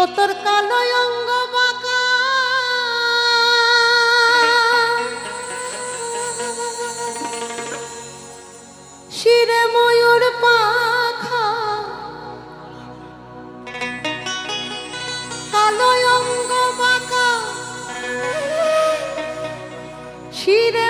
ও তোর কালো অঙ্গ শিরে ময়ূর পাখা। কালো অঙ্গ বাঁকা। শিরে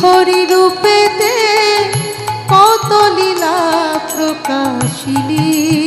হরি রূপেতে কত লীলা প্রকাশিলী।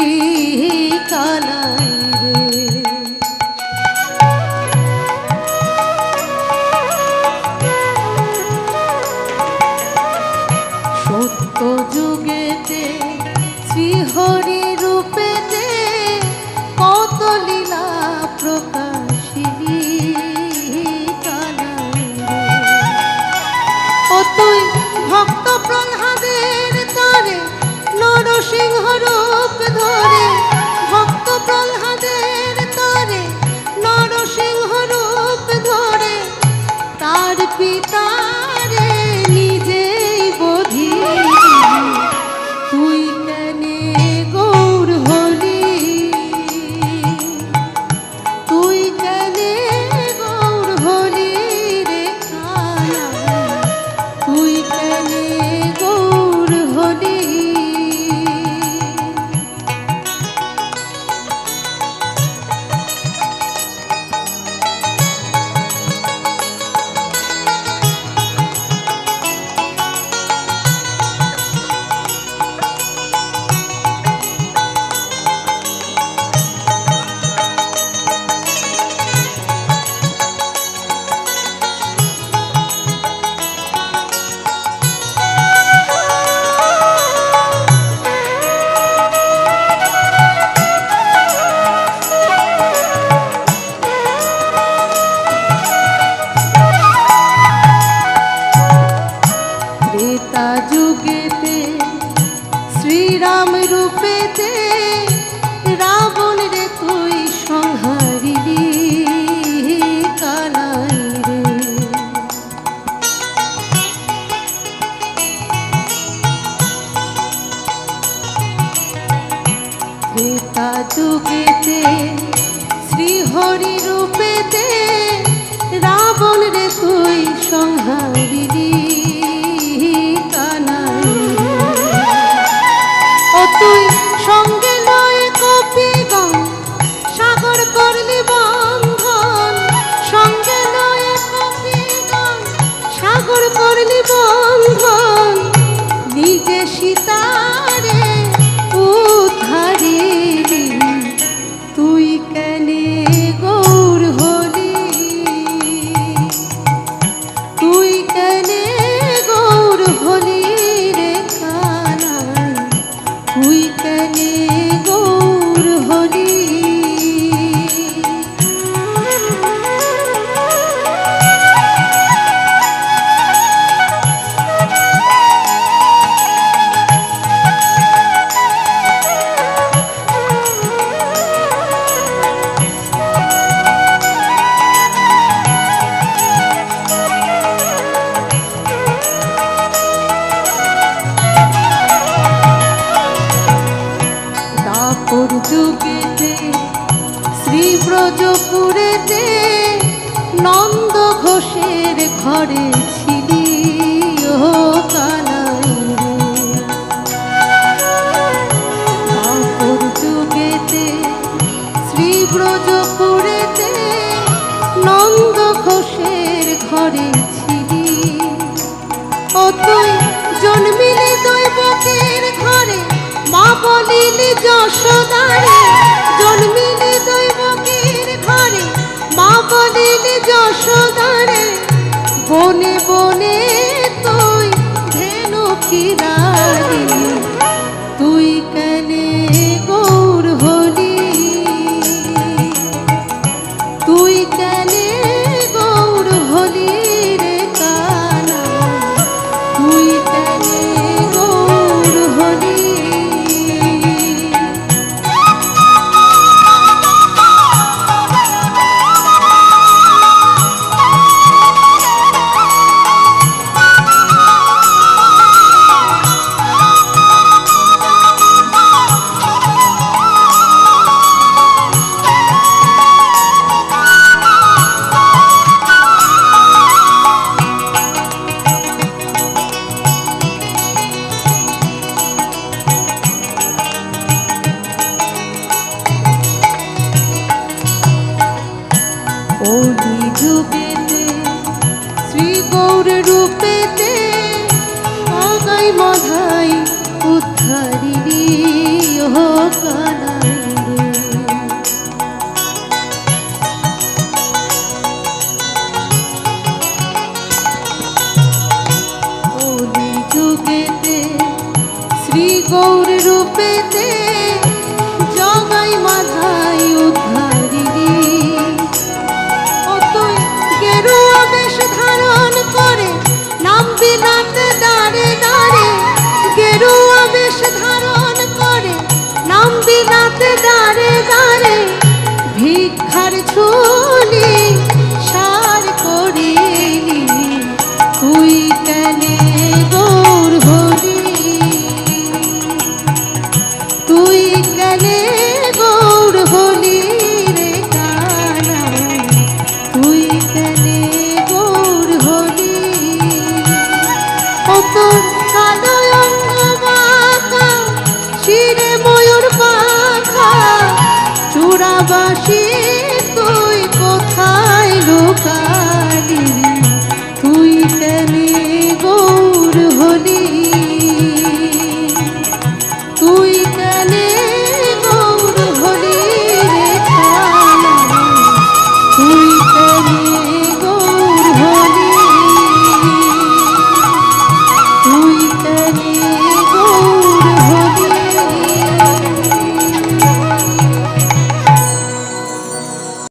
পর্তুকেতে শ্রী ব্রজপুরেতে নন্দ ঘোষের ঘরে ছিলি ও কালাই পর্তুকেতে শ্রী ব্রজপুরেতে নন্দ ঘোষের ঘরে ছিলি ও জননীল যশোদারে জন্মিল দৈবকীর ঘরে মা বলিল যশোদারে বনে